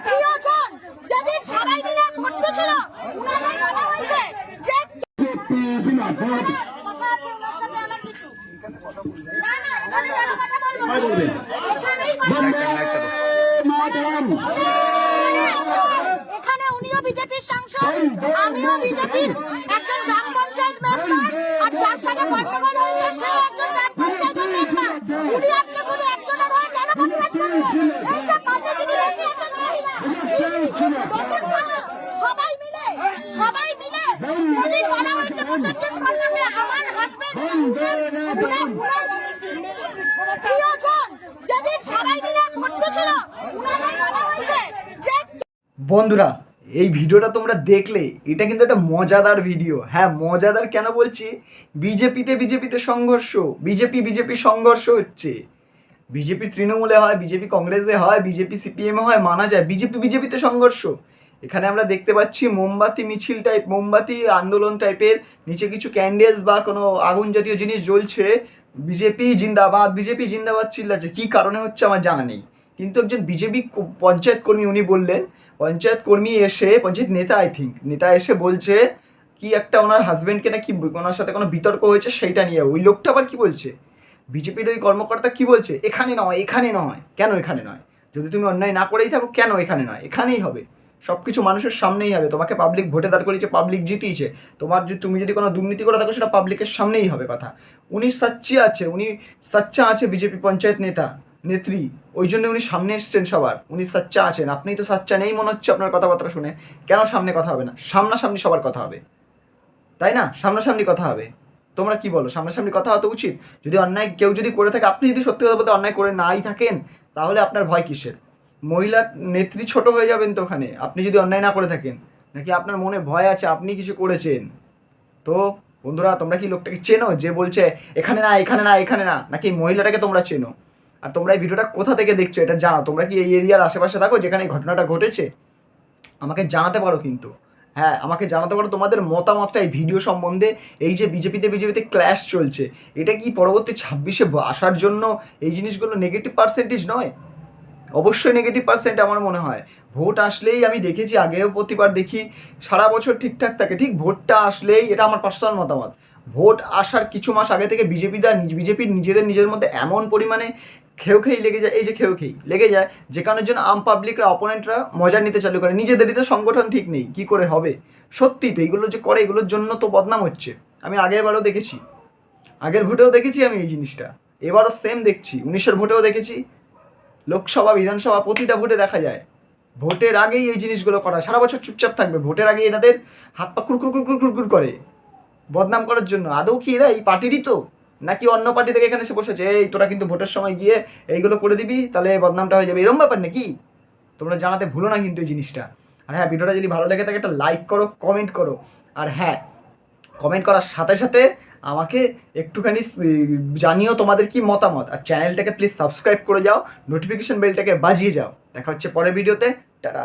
প্রিয়জন যেদিন সবাই মিলে করতেছিল উনাদের বলা হয়েছে যে কথা আছে ওনার সাথে আমার কিছু। না না এখানে বড় কথা বলব না। এখানেই এখানে উনিও বিজেপির সাংসদ আমিও বিজেপির একজন গ্রাম পঞ্চায়েত মেম্বার আর যার সাথে গন্ডগোল হয়েছে সেও একজন গ্রাম পঞ্চায়েত মেম্বার উনি আজকে শুধু একজনের হয়ে কেন প্রতিবাদ করবে এই যে পাশে যিনি বসে আছেন মহিলা যত ছাড়া, সবাই মিলে সবাই মিলে যেদিন বলা হয়েছে সরকারকে আমার যেদিন সবাই মিলে করতেছিল উনাদের বলা হয়েছে যে বন্ধুরা এই ভিডিওটা তোমরা দেখলে এটা কিন্তু একটা মজাদার ভিডিও। হ্যাঁ মজাদার কেন বলছি? বিজেপিতে বিজেপিতে সংঘর্ষ বিজেপি বিজেপি সংঘর্ষ হচ্ছে। বিজেপি তৃণমূলে হয় বিজেপি কংগ্রেসে হয় বিজেপি সিপিএমে হয় মানা যায় বিজেপি বিজেপিতে সংঘর্ষ। এখানে আমরা দেখতে পাচ্ছি মোমবাতি, মিছিল টাইপ মোমবাতি আন্দোলন টাইপের নিচে কিছু ক্যান্ডেলস বা কোনো আগুন জাতীয় জিনিস জ্বলছে। বিজেপি জিন্দাবাদ বিজেপি জিন্দাবাদ চিল্লাচ্ছে। কী কারণে হচ্ছে আমার জানা নেই। কিন্তু একজন বিজেপি পঞ্চায়েত কর্মী উনি বললেন, পঞ্চায়েত কর্মী এসে, পঞ্চায়েত নেতা আই থিঙ্ক নেতা এসে বলছে, কি একটা ওনার হাজবেন্ডকে নাকি ওনার সাথে কোনো বিতর্ক হয়েছে সেইটা নিয়ে। ওই লোকটা আবার কি বলছে? বিজেপির ওই কর্মকর্তা কি বলছে? এখানে নয় এখানে নয়। কেন এখানে নয়? যদি তুমি অন্যায় না করেই থাকো, কেন এখানে নয়? এখানেই হবে। সব কিছু মানুষের সামনেই হবে। তোমাকে পাবলিক ভোটে দাঁড় করিয়েছে পাবলিক জিতিয়েছে। তোমার যদি তুমি যদি কোনো দুর্নীতি করে থাকো, সেটা পাবলিকের সামনেই হবে কথা। উনি সাচ্চি আছে, উনি সাচ্চা আছে বিজেপি পঞ্চায়েত নেতা, নেত্রী। ওই জন্য উনি সামনে এসছেন সবার। উনি সাচ্চা আছেন। আপনিই তো সাচ্চা নেই, মনে হচ্ছে আপনার কথাবার্তা শুনে। কেন সামনে কথা হবে না? সামনাসামনি সবার কথা হবে। তাই না? সামনাসামনি কথা হবে। তোমরা কি বলো? সামনাসামনি কথা হওয়া তো উচিত। যদি অন্যায় কেউ যদি করে থাকে, আপনি যদি সত্যি কথা বলতে অন্যায় করে নাই থাকেন, তাহলে আপনার ভয় কিসের? মহিলা নেত্রী ছোট হয়ে যাবেন তো ওখানে। আপনি যদি অন্যায় না করে থাকেন, নাকি আপনার মনে ভয় আছে আপনি কিছু করেছেন? তো বন্ধুরা, তোমরা কি লোকটাকে চেনো যে বলছে, এখানে না এখানে না এখানে না নাকি মহিলাটাকে তোমরা চেনো? আর তোমরা এই ভিডিওটা কোথা থেকে দেখছ এটা জানো? তোমরা কি এই এরিয়ার আশেপাশে থাকো যেখানে এই ঘটনাটা ঘটেছে? আমাকে জানাতে পারো কিন্তু। হ্যাঁ আমাকে জানাতে পারো তোমাদের মতামতটা এই ভিডিও সম্বন্ধে। এই যে বিজেপিতে বিজেপিতে ক্ল্যাশ চলছে, এটা কি পরবর্তী ছাব্বিশে আসার জন্য এই জিনিসগুলো নেগেটিভ পার্সেন্টেজ নয়? অবশ্যই নেগেটিভ পার্সেন্ট আমার মনে হয়। ভোট আসলেই আমি দেখেছি, আগেও প্রতিবার দেখি, সারা বছর ঠিকঠাক থাকে। ঠিক ভোটটা আসলেই এটা আমার পার্সোনাল মতামত। ভোট আসার কিছু মাস আগে থেকে বিজেপিটা বিজেপির নিজেদের নিজের মধ্যে এমন পরিমাণে খেউ খেই লেগে যায়, এই যে খেউ খেই লেগে যায়, যে কারণের জন্য আম পাবলিকরা অপোনেন্টরা মজা নিতে চালু করে। নিজেদেরই তো সংগঠন ঠিক নেই, কি করে হবে? সত্যি তো এইগুলো যে করে, এগুলোর জন্য তো বদনাম হচ্ছে। আমি আগের বারও দেখেছি। আগের ভোটেও দেখেছি আমি এই জিনিসটা। এবারও সেম দেখছি। উনিশের ভোটেও দেখেছি। লোকসভা, বিধানসভা প্রতিটা ভোটে দেখা যায়। ভোটের আগেই এই জিনিসগুলো করা। সারা বছর চুপচাপ থাকবে। ভোটের আগে এনাদের হাত পা কুরকুর কুরকুর কুরকুর করে। বদনাম করার জন্য। আদৌ কি এরা এই পার্টিরই তো? নাকি অন্য পার্টি থেকে এখানে এসে বসেছে, এই, তোরা কিন্তু ভোটের সময় গিয়ে এইগুলো করে দিবি, তাহলে বদনামটা হয়ে যাবে? এরম ব্যাপার নাকি? তোমরা জানাতে ভুলো না কিন্তু এই জিনিসটা। আর হ্যাঁ ভিডিওটা যদি ভালো লেগে থাকে, একটা লাইক করো কমেন্ট করো। আর হ্যাঁ কমেন্ট করার সাথে সাথে আমাকে একটুখানি জানিও তোমাদের কি মতামত। আর চ্যানেলটাকে প্লিজ সাবস্ক্রাইব করে যাও নোটিফিকেশন বেলটাকে বাজিয়ে যাও। দেখা হচ্ছে পরের ভিডিওতে টাটা।